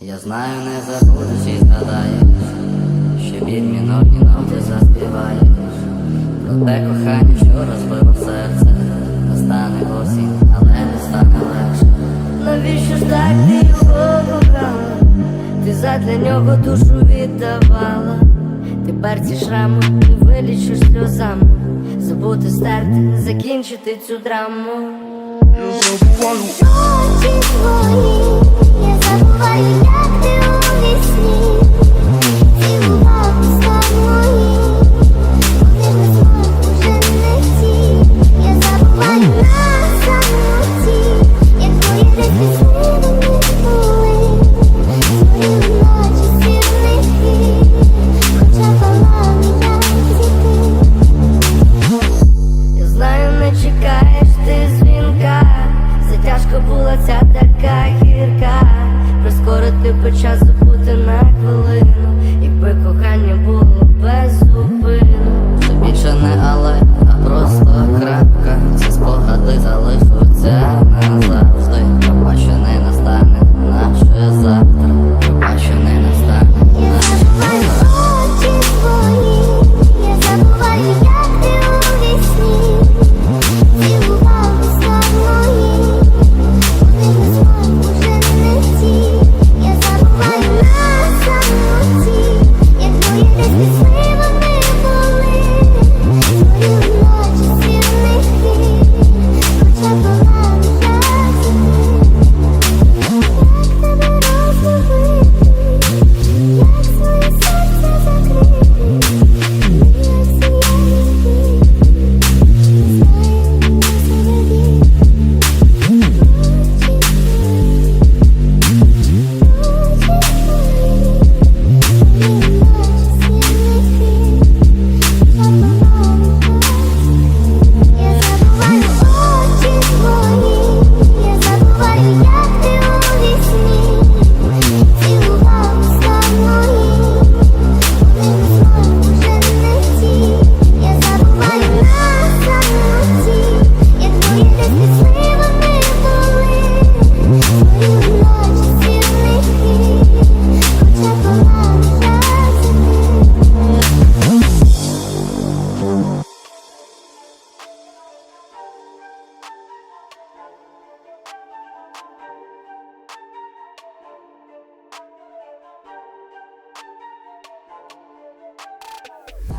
Я знаю, не забудеш і згадаєш, що відмінотні ноти заспіваєш. Про те кохання, що розбило серце, настане осінь, але не стане легше. Навіщо ж так ти його кохала? Ти задля нього душу віддавала. Тепер ці шрами не вилічиш сльозами. Забути стерти, закінчити цю драму. Я забуваю, Nobody була ця така гірка. Прискорити по часу бути на хвилину. Bye.